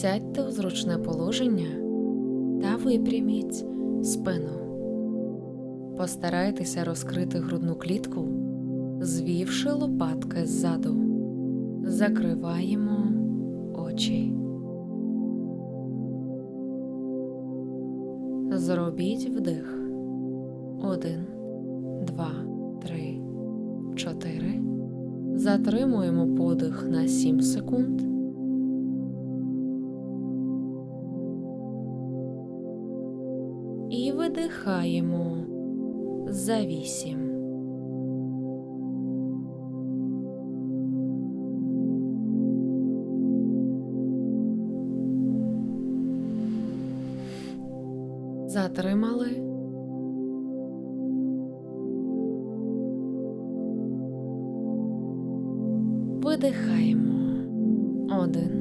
Сядьте у зручне положення та випряміть спину. Постарайтеся розкрити грудну клітку, звівши лопатки ззаду. Закриваємо очі. Зробіть вдих. Один, два, три, чотири. Затримуємо подих на 7 секунд. Видихаємо за 8. Затримали. Видихаємо. Один,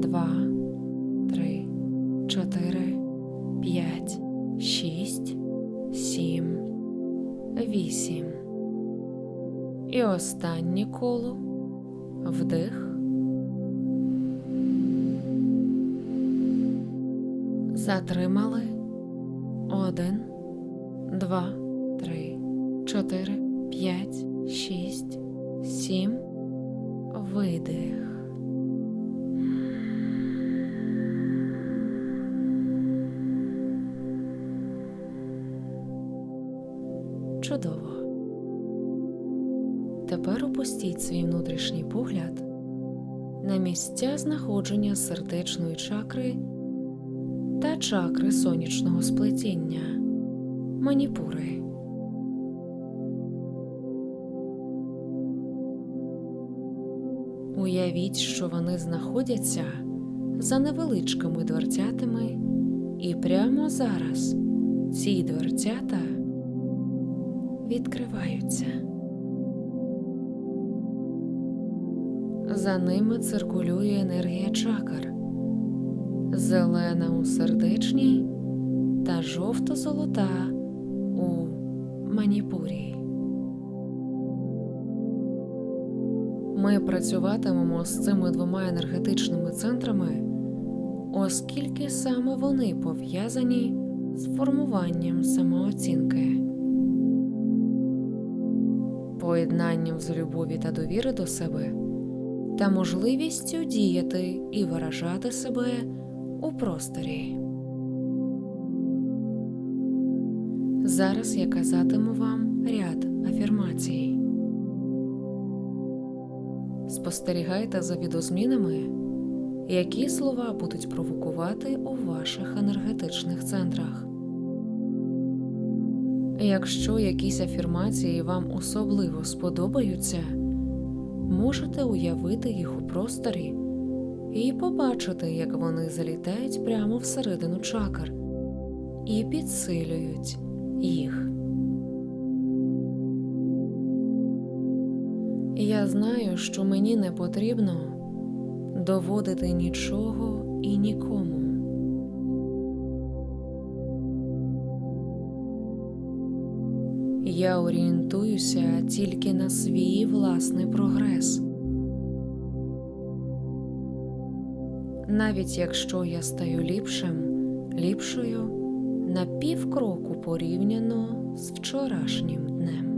два, три, чотири, п'ять, вісім. І останнє коло. Вдих. Затримали. Один, два, три, чотири, п'ять, шість, сім. Видих. Чудово. Тепер опустіть свій внутрішній погляд на місця знаходження сердечної чакри та чакри сонячного сплетіння маніпури. Уявіть, що вони знаходяться за невеличкими дверцятами, і прямо зараз ці дверцята відкриваються. За ними циркулює енергія чакр, зелена у сердечній та жовто-золота у маніпурі. Ми працюватимемо з цими двома енергетичними центрами, оскільки саме вони пов'язані з формуванням самооцінки, поєднанням з любові та довіри до себе та можливістю діяти і виражати себе у просторі. Зараз я казатиму вам ряд афірмацій. Спостерігайте за відозмінами, які слова будуть провокувати у ваших енергетичних центрах. Якщо якісь афірмації вам особливо сподобаються, можете уявити їх у просторі і побачити, як вони залітають прямо всередину чакр і підсилюють їх. Я знаю, що мені не потрібно доводити нічого і нікому. Я орієнтуюся тільки на свій власний прогрес. Навіть якщо я стаю ліпшим, ліпшою на півкроку порівняно з вчорашнім днем.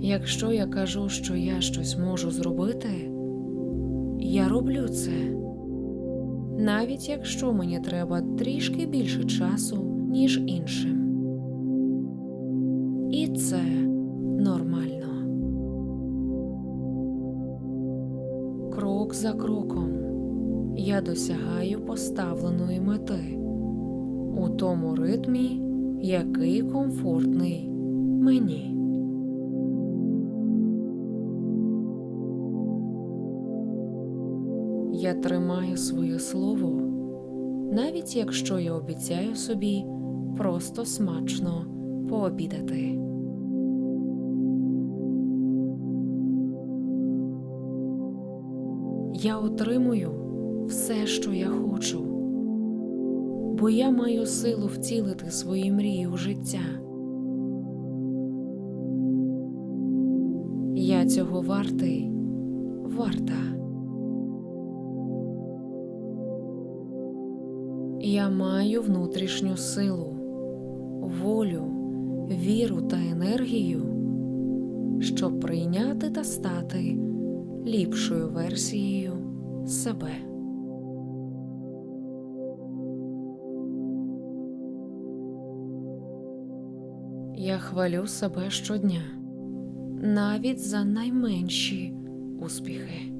Якщо я кажу, що я щось можу зробити, я роблю це, навіть якщо мені треба трішки більше часу, ніж іншим. І це нормально. Крок за кроком я досягаю поставленої мети у тому ритмі, який комфортний мені. Я тримаю своє слово, навіть якщо я обіцяю собі просто смачно пообідати. Я отримую все, що я хочу, бо я маю силу втілити свої мрії у життя. Я цього вартий, варта. Я маю внутрішню силу, волю, віру та енергію, щоб прийняти та стати ліпшою версією себе. Я хвалю себе щодня, навіть за найменші успіхи.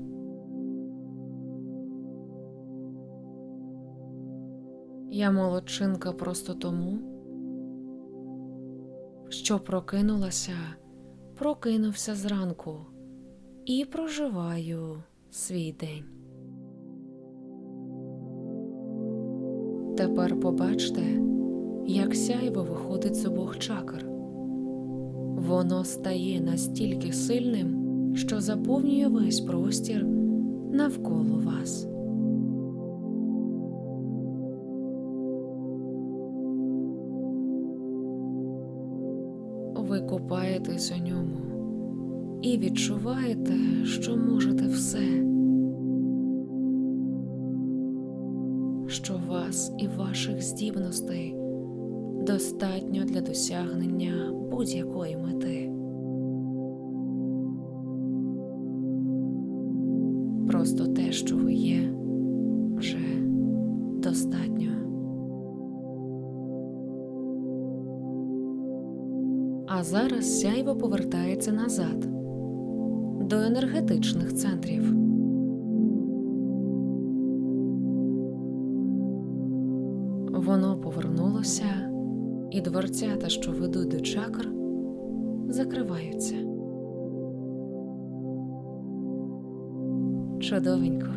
Я молодчинка просто тому, що прокинулася, прокинувся зранку і проживаю свій день. Тепер побачте, як сяйво виходить з обох чакр. Воно стає настільки сильним, що заповнює весь простір навколо вас. І відчуваєте, що можете все, що вас і ваших здібностей достатньо для досягнення будь-якої мети. Просто те, що ви є, вже достатньо. А зараз сяйво повертається назад до енергетичних центрів. Воно повернулося, і дверцята, що ведуть до чакр, закриваються. Чудовенько.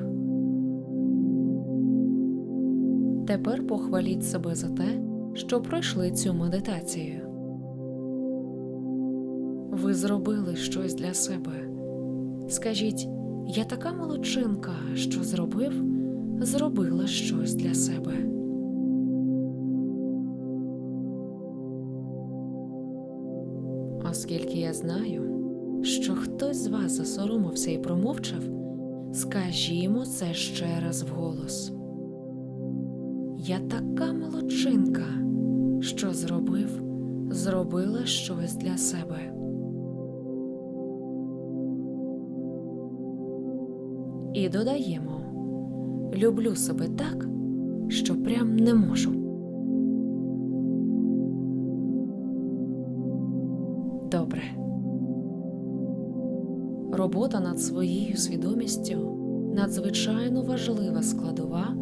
Тепер похваліть себе за те, що пройшли цю медитацію. Ви зробили щось для себе. Скажіть, я така молодчинка, що зробив, зробила щось для себе. Оскільки я знаю, що хтось з вас засоромився і промовчав, скажімо це ще раз вголос. Я така молодчинка, що зробив, зробила щось для себе. І додаємо люблю себе так, що прям не можу. Добре. Робота над своєю свідомістю надзвичайно важлива складова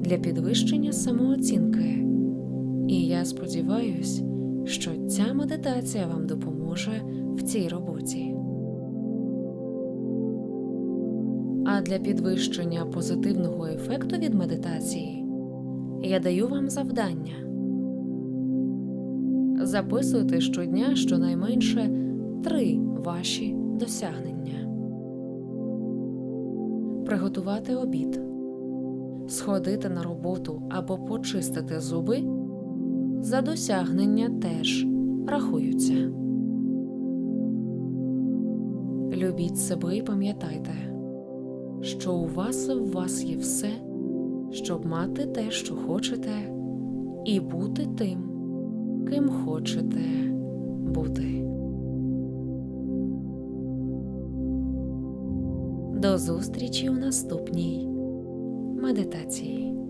для підвищення самооцінки. І я сподіваюсь, що ця медитація вам допоможе в цій роботі. Для підвищення позитивного ефекту від медитації я даю вам завдання. Записуйте щодня щонайменше три ваші досягнення. Приготувати обід, сходити на роботу або почистити зуби за досягнення теж рахуються. Любіть себе і пам'ятайте, що у вас в вас є все, щоб мати те, що хочете, і бути тим, ким хочете бути. До зустрічі у наступній медитації.